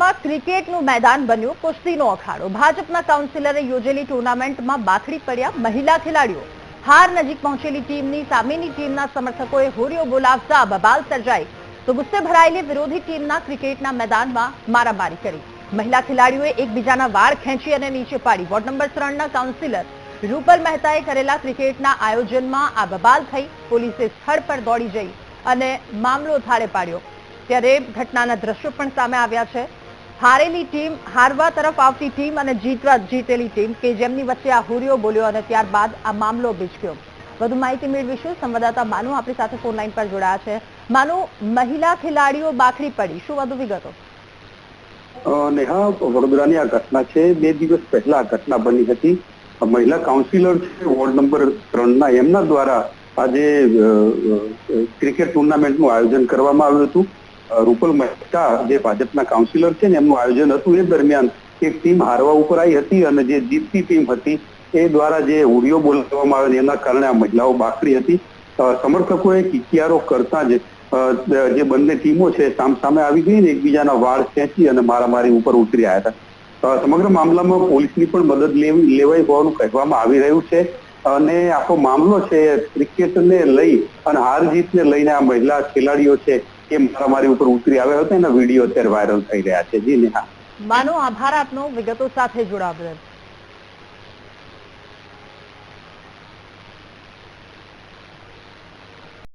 વડોદરામાં ક્રિકેટનું મેદાન બન્યું કુસ્તીનો અખાડો. ભાજપના કાઉન્સિલરે યોજેલી ટુર્નામેન્ટમાં બાથડી પડ્યા મહિલા ખેલાડીઓ. હાર નજીક પહોંચેલી ટીમની સામેની ટીમના સમર્થકોએ હોરીઓ બોલાવતા બબાલ સર્જાઈ. તો ગુસ્સે ભરાયેલી વિરોધી ટીમના ક્રિકેટના મેદાનમાં મારામારી કરી. મહિલા ખેલાડીઓએ એકબીજાના વાળ ખેંચી અને નીચે પાડી. વોર્ડ નંબર ત્રણના કાઉન્સિલર રૂપલ મહેતાએ કરેલા ક્રિકેટના આયોજનમાં આ બબાલ થઈ પોલીસે સ્થળ પર દોડી જઈ અને મામલો થાળે પાડ્યો. ત્યારે ઘટનાના દ્રશ્યો પણ સામે આવ્યા છે. હારેલી ટીમ હારવા તરફ આવતી ટીમ અને જીતવા જીતેલી ટીમ કે જેમની વચ્ચે આ હુરિયો બોલ્યો અને ત્યારબાદ આ મામલો બિચક્યો વધુ માહિતી મેળવીશું. સંવાદદાતા માનુ આપણી સાથે ફોન પર જોડાયા છે. માનુ, મહિલા ખેલાડીઓ બાખડી પડી. શું વધુ વિગતો? નેહા, વડોદરાની આ ઘટના છે. બે દિવસ પહેલા ઘટના બની હતી. મહિલા કાઉન્સિલર છે, વોર્ડ નંબર ત્રણના. એમના દ્વારા આજે ક્રિકેટ ટુર્નામેન્ટનું આયોજન કરવામાં આવ્યું હતું. રૂપલ મહેતા જે ભાજપના કાઉન્સિલર છે ને, એમનું આયોજન હતું એ દરમિયાન એક ટીમ હારવા ઉપર આવી હતી અને જે જીતતી ટીમ હતી એ દ્વારા જે ઉડીઓ બોલાવવામાં આવે એના કારણે આ મહિલાઓ બાકરી હતી. સમર્થકોએ કિકિયારો કરતા જ જે બંને ટીમો છે, સામસામે આવી ગઈ ને, એકબીજાના વાળ ખેંચી અને મારામારી ઉપર ઉતરી આવ્યા હતા. સમગ્ર મામલામાં પોલીસની પણ મદદ લેવી, લેવાઈ હોવાનું કહેવામાં આવી રહ્યું છે અને આખો મામલો છે ક્રિકેટને લઈ અને હાર જીતને લઈને આ મહિલા ખેલાડીઓ છે એ મારામારી ઉપર ઉતરી આવ્યો હતો એના વીડિયો અત્યારે વાયરલ થઈ રહ્યા છે. જી નેહા. માનો આભાર આપનો, વિગતો સાથે જોડાવા બદલ.